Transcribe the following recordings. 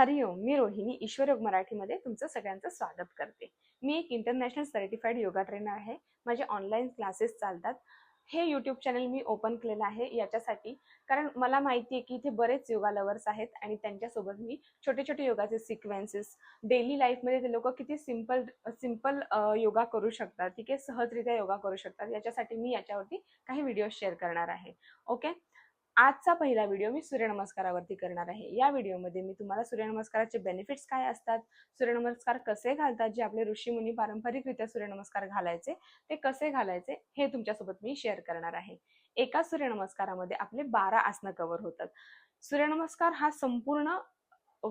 हरिओम मी रोहिणी ईश्वर योग मराठीमध्ये तुमचं सगळ्यांचं स्वागत करते. मी एक इंटरनॅशनल सर्टिफाईड योगा ट्रेनर आहे. माझे ऑनलाईन क्लासेस चालतात. हे यूट्यूब चॅनल मी ओपन केलेलं आहे याच्यासाठी. कारण मला माहिती आहे की इथे बरेच योगा लवर्स आहेत आणि त्यांच्यासोबत मी छोटे छोटे योगाचे सिक्वेन्सेस डेली लाईफमध्ये ते लोक किती सिंपल सिंपल योगा करू शकतात. ठीक आहे? सहजरित्या योगा करू शकतात. याच्यासाठी मी याच्यावरती काही व्हिडिओ शेअर करणार आहे. ओके आजचा पहिला व्हिडिओ मी सूर्यनमस्कारावरती करणार आहे. या व्हिडिओमध्ये मी तुम्हाला सूर्यनमस्काराचे बेनिफिट्स काय असतात सूर्यनमस्कार कसे घालतात जे आपले ऋषीमुनी पारंपरिकरित्या सूर्यनमस्कार घालायचे ते कसे घालायचे हे तुमच्यासोबत मी शेअर करणार आहे. एका सूर्यनमस्कारामध्ये आपले बारा आसनं कव्हर होतात. सूर्यनमस्कार हा संपूर्ण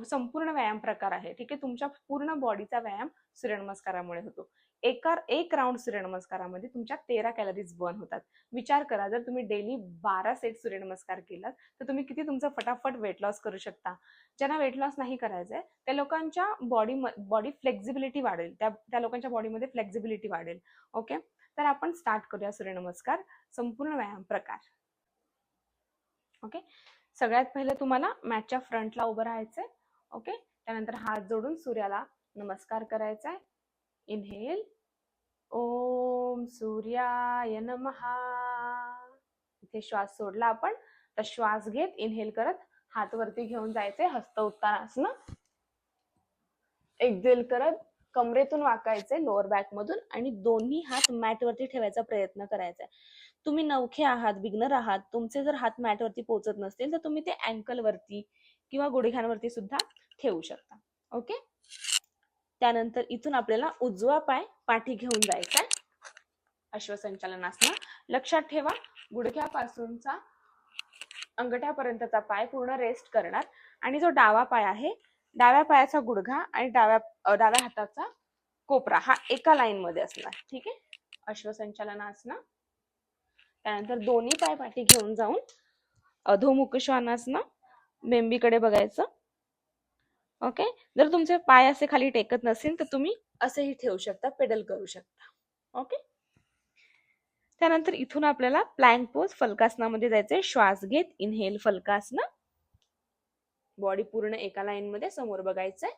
संपूर्ण व्यायाम प्रकार आहे. ठीक आहे? तुमच्या पूर्ण बॉडीचा व्यायाम सूर्यनमस्कारामुळे होतो. एका एक राऊंड सूर्यनमस्कारामध्ये तुमच्या तेरा कॅलरीज बर्न होतात. विचार करा जर तुम्ही डेली बारा सेट सूर्यनमस्कार केलात तर तुम्ही किती तुमचं फटाफट वेट लॉस करू शकता. ज्यांना वेट लॉस नाही करायचंय त्या लोकांच्या बॉडी बॉडी फ्लेक्झिबिलिटी वाढेल. त्या त्या लोकांच्या बॉडीमध्ये फ्लेक्झिबिलिटी वाढेल. ओके तर आपण स्टार्ट करूया सूर्यनमस्कार. संपूर्ण व्यायाम प्रकार. ओके सगळ्यात पहिलं तुम्हाला मॅचच्या फ्रंटला उभं राहायचंय. ओके त्यानंतर हात जोडून सूर्याला नमस्कार करायचा आहे इनहेल ओम सूर्याय नमहा इथे श्वास सोडला आपण तर श्वास घेत इनहेल करत हात वरती घेऊन जायचे हस्त उत्तानासनं एक्झेल करत कमरेतून वाकायचे लोअर बॅक मधून आणि दोन्ही हात मॅट वरती ठेवायचा प्रयत्न करायचा. तुम्ही नवखे आहात बिगनर आहात तुमचे जर हात मॅट वरती पोहोचत नसतील तर तुम्ही ते अँकल वरती किंवा गुडघ्यांवरती सुद्धा ठेवू शकता. ओके त्यानंतर इथून आपल्याला उजवा पाय पाठी घेऊन जायचा अश्वसंचालनासनं. लक्षात ठेवा गुडघ्यापासूनचा अंगठ्यापर्यंतचा पाय पूर्ण रेस्ट करणार. आणि जो डावा पाय आहे डाव्या पायाचा गुडघा आणि डाव्या डाव्या हाताचा कोपरा हा एका लाईन मध्ये असणार. ठीक आहे? अश्वसंचालनासनं. त्यानंतर दोन्ही पाय पाठी घेऊन जाऊन अधोमुख श्वानासनं मेंबीकडे बघायचं. ओके? जर तुमचे पाय असे खाली टेकत नसेल तर तुम्ही असेही ठेवू शकता पेडल करू शकता. ओके? त्यानंतर इथून आपल्याला प्लँक पोज फलकासनामध्ये जायचंय. श्वास घेत इनहेल फलकासना. बॉडी पूर्ण एका लाईन मध्ये समोर बघायचंय.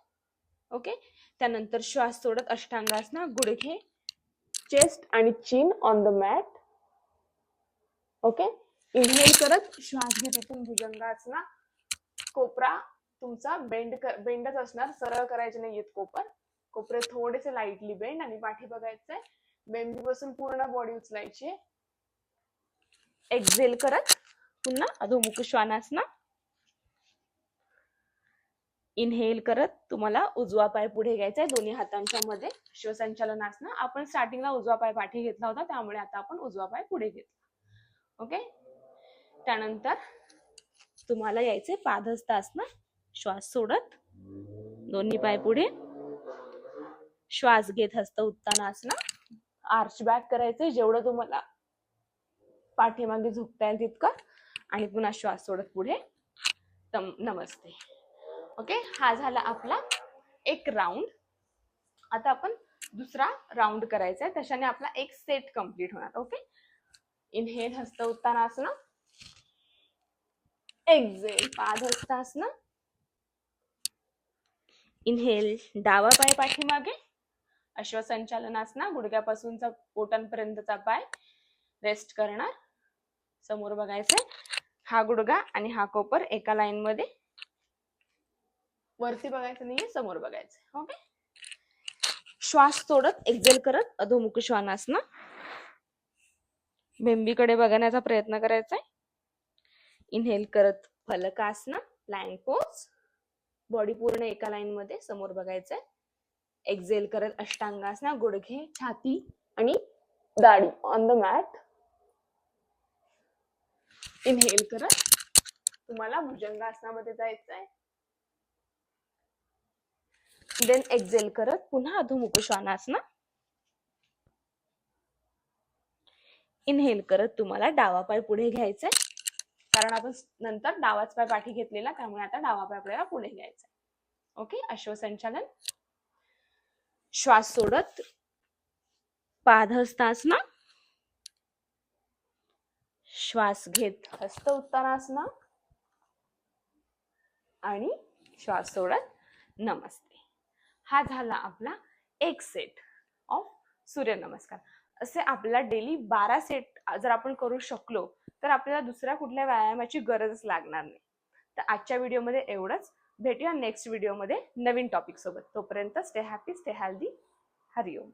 ओके? त्यानंतर श्वास सोडत अष्टांगासना गुडघे चेस्ट आणि chin on the mat okay? Inhale करत श्वास घेत इथून भुजंगासना. कोपरा तुमचा बेंड बेंडच असणार. सरळ करायचे नाहीयेत कोपर. कोपरे थोडेसे लाईटली बेंड आणि पाठी बघायचंय. बेंबी बसून पूर्ण बॉडी उचलायची. एक्झेल करत पुन्हा अधोमुख श्वानासना. इनहेल करत तुम्हाला उजवा पाय पुढे घ्यायचा आहे दोन्ही हातांच्या मध्ये. श्वसंचालनासना आपण स्टार्टिंगला उजवा पाय पाठी घेतला होता. त्यामुळे आता आपण उजवा पाय पुढे घेतला. ओके त्यानंतर तुम्हाला यायचे पादहस्तासना. श्वास सोडत दोन्ही पाय पुढे. श्वास घेत हस्त उत्तानासना. आर्च बॅक करायचं जेवढं तुम्हाला पाठीमागे झुकता येईल तितकं. आणि पुन्हा श्वास सोडत पुढे. तम नमस्ते. ओके हा झाला आपला एक राऊंड आता आपण दुसरा राऊंड करायचा आहे त्याच्याने आपला एक सेट कंप्लीट होणार. ओके इनहेल हस्त उत्तानासना. एक्झेल पादहस्तासना इनहेल डावा पाय पाठीमागे. अश्वसंचालन अश्वसंचालनासना गुडघ्यापासूनचा पोटांपर्यंतचा पाय रेस्ट करणार. समोर बघायचंय. हा गुडघा आणि हा कोपर एका लाईन मध्ये. वरती बघायचं नाहीये समोर बघायचंय. ओके श्वास सोडत एक्झेल करत अधोमुख श्वानासना. बेंबीकडे बघण्याचा प्रयत्न करायचा आहे इनहेल करत फलकासना प्लँक पोज बॉडी पूर्ण एका लाईन मध्ये समोर बघायचंय. एक्झेल करत अष्टांगासना गुडघे छाती आणि दाढी. ऑन द मॅट इनहेल करत. तुम्हाला भुजंगासनामध्ये जायचंय. देन एक्झेल करत. पुन्हा अधोमुख श्वानासना इनहेल करत तुम्हाला डावा पाय पुढे घ्यायचा आहे कारण आपण नंतर डावाच पाय पाठी घेतलेला त्यामुळे आता डावा पाय आपल्याला पुढे घ्यायचा ओके अश्वसंचालन. श्वास सोडत. पादहस्तासना. श्वास घेत. हस्त उत्तानासना आणि श्वास सोडत. नमस्ते. हा झाला आपला एक सेट ऑफ सूर्यनमस्कार. असे आपला डेली बारा सेट जर आपण करू शकलो तर आपल्याला दुसऱ्या कुठल्या व्यायामाची गरजच लागणार नाही. तर आजच्या व्हिडिओमध्ये एवढंच. भेटूया नेक्स्ट व्हिडिओमध्ये नवीन टॉपिक सोबत. तोपर्यंत स्टे हॅपी स्टे हेल्दी हरिओम.